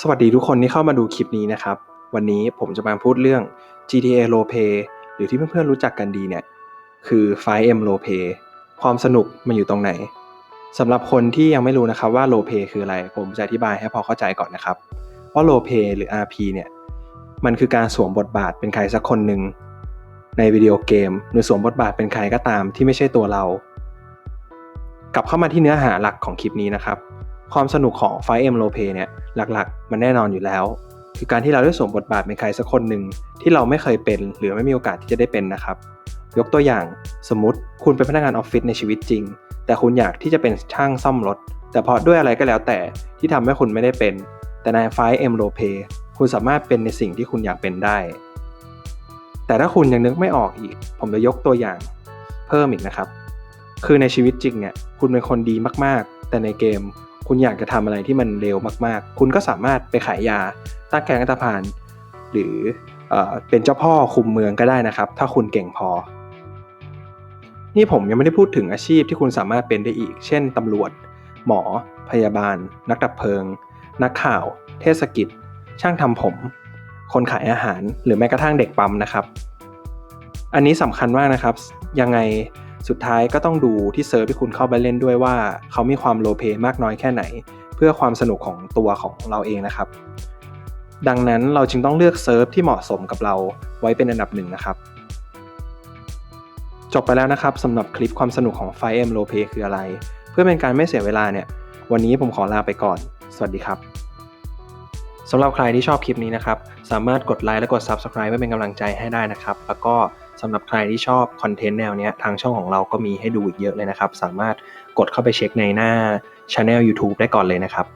สวัสดีทุกคนที่เข้ามาดูคลิปนี้นะครับ วันนี้ผมจะมาพูดเรื่อง GTA Roleplay หรือที่เพื่อนๆรู้จักกันดีเนี่ย คือ 5M Roleplay ความสนุกมันอยู่ตรงไหนสำหรับคนที่ยังไม่รู้นะครับว่า Roleplay คืออะไร ผมจะอธิบายให้พอเข้าใจก่อนนะครับว่า Roleplay หรือ RP เนี่ยมันคือการสวมบทบาทเป็นใครสักคนหนึ่งในวิดีโอเกม หรือสวมบทบาทเป็นใครก็ตามที่ไม่ใช่ตัวเรา กลับเข้ามาที่เนื้อหาหลักของคลิปนี้นะครับ ความสนุกของ 5M r o l e p l a y เนี่ยหลักๆ มันแน่นอนอยู่แล้ว คือการที่เราได้สวมบทบาทเป็นใครสักคนหนึ่งที่เราไม่เคยเป็น หรือไม่มีโอกาสที่จะได้เป็นนะครับ ยกตัวอย่างสมมติคุณเป็นพนักงานออฟฟิศในชีวิตจริง แต่คุณอยากที่จะเป็นช่างซ่อมรถ แต่เพราะด้วยอะไรก็แล้วแต่ที่ทำให้คุณไม่ได้เป็น แต่ใน 5M r o l e p l a y คุณสามารถเป็นในสิ่งที่คุณอยากเป็นได้ แต่ถ้าคุณยังนึกไม่ออกอีก ผมจะยกตัวอย่างเพิ่มอีกนะครับ คือในชีวิตจริงเนี่ยคุณเป็นคนดีมากๆ แต่ในเกม คุณอยากจะทำอะไรที่มันเร็วมากๆ คุณก็สามารถไปขายยาตั้งแกงอัตพาน หรือเอเป็นเจ้าพ่อคุมเมืองก็ได้นะครับ ถ้าคุณเก่งพอ นี่ผมยังไม่ได้พูดถึงอาชีพที่คุณสามารถเป็นได้อีก เช่นตำรวจ หมอ พยาบาล นักดับเพลิง นักข่าว เทศกิจ ช่างทำผม คนขายอาหาร หรือแม้กระทั่งเด็กปั๊มนะครับ อันนี้สำคัญมากนะครับ ยังไง สุดท้ายก็ต้องดูที่เซิร์ฟที่คุณเข้าไปเล่นด้วยว่า เขามีความโลเพมากน้อยแค่ไหน เพื่อความสนุกของตัวของเราเองนะครับ ดังนั้นเราจึงต้องเลือกเซิร์ฟที่เหมาะสมกับเราไว้เป็นอันดับหนึ่งนะครับ จบไปแล้วนะครับสำหรับคลิปความสนุกของ 5M r o l e p l a y คืออะไร เพื่อเป็นการไม่เสียเวลาเนี่ย วันนี้ผมขอลาไปก่อน สวัสดีครับ สำหรับใครที่ชอบคลิปนี้นะครับ สามารถกดไลค์และกด Subscribe เพื่อเป็นกำลังใจให้ได้นะครับ แล้วก็สำหรับใครที่ชอบคอนเทนต์แนวนี้ทางช่องของเราก็มีให้ดูอีกเยอะเลยนะครับ สามารถกดเข้าไปเช็คในหน้า Channel YouTube ได้ก่อนเลยนะครับ